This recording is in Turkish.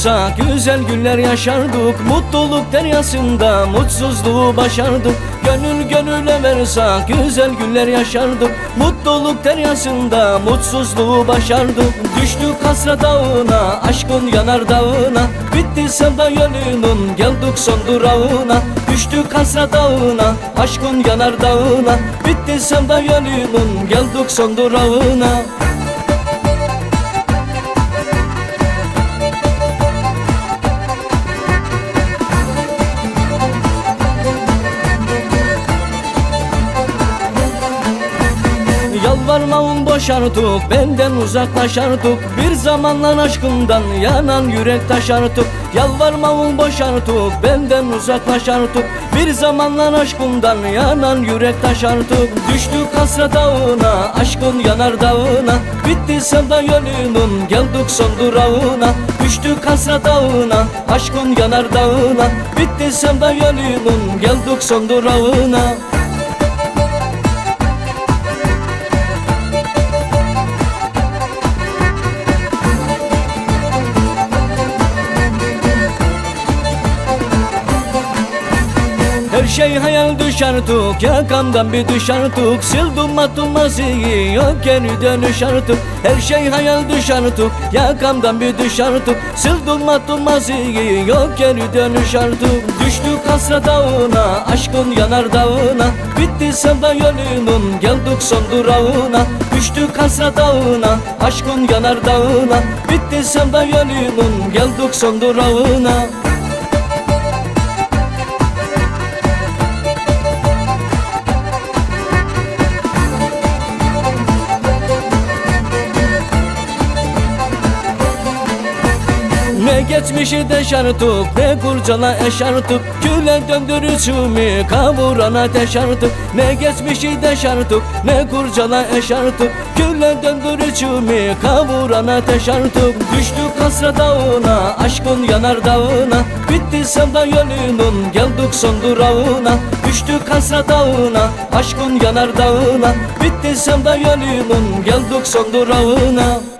olsa güzel günler yaşardık. Mutluluk deryasında mutsuzluğu başardık. Gönül gönüle versek güzel günler yaşardık. Mutluluk deryasında mutsuzluğu başardık. Düştük hasret dağına, aşkın yanar dağına. Bitti sevda yolunun, geldik son durağına. Düştük hasret dağına, aşkın yanar dağına. Bitti sevda yolunun, geldik son durağına Yalvarmağın boşartık Benden uzaklaşartık Bir zamanlar aşkından yanan yürek taşartık Yalvarmağın boşartık Benden uzaklaşartık Bir zamanlar aşkından yanan yürek taşartık Düştük hasret dağına Aşkın yanar dağına. Bitti sevda yolunun Geldik son durağına. Düştük hasret dağına Aşkın yanar dağına. Bitti sevda yolunun Geldik son durağına Her şey hayal düşerdik Yakamdan bir düşerdik Sildim attım maziyi Yok geri dönüş artık. Her şey hayal düşerdik Yakamdan bir düşerdik Sildim attım maziyi Yok geri dönüş artık. Düştük hasret dağına Aşkın yanar dağına. Bitti sevda yolunun Geldik son durağına. Düştük hasret dağına Aşkın yanar dağına. Bitti sevda yolunun Geldik son durağına Ne geçmişi deşartık Ne kurcala eşartık Küle döndürücümü kavuran ateş artık Ne geçmişi deşartık Ne kurcala eşartık Küle döndürücümü kavuran ateş artık Düştük hasret dağına Aşkın yanar dağına. Bitti sevda yolunun Geldik son durağına. Düştük hasret dağına Aşkın yanar dağına. Bitti sevda yolunun Geldik son durağına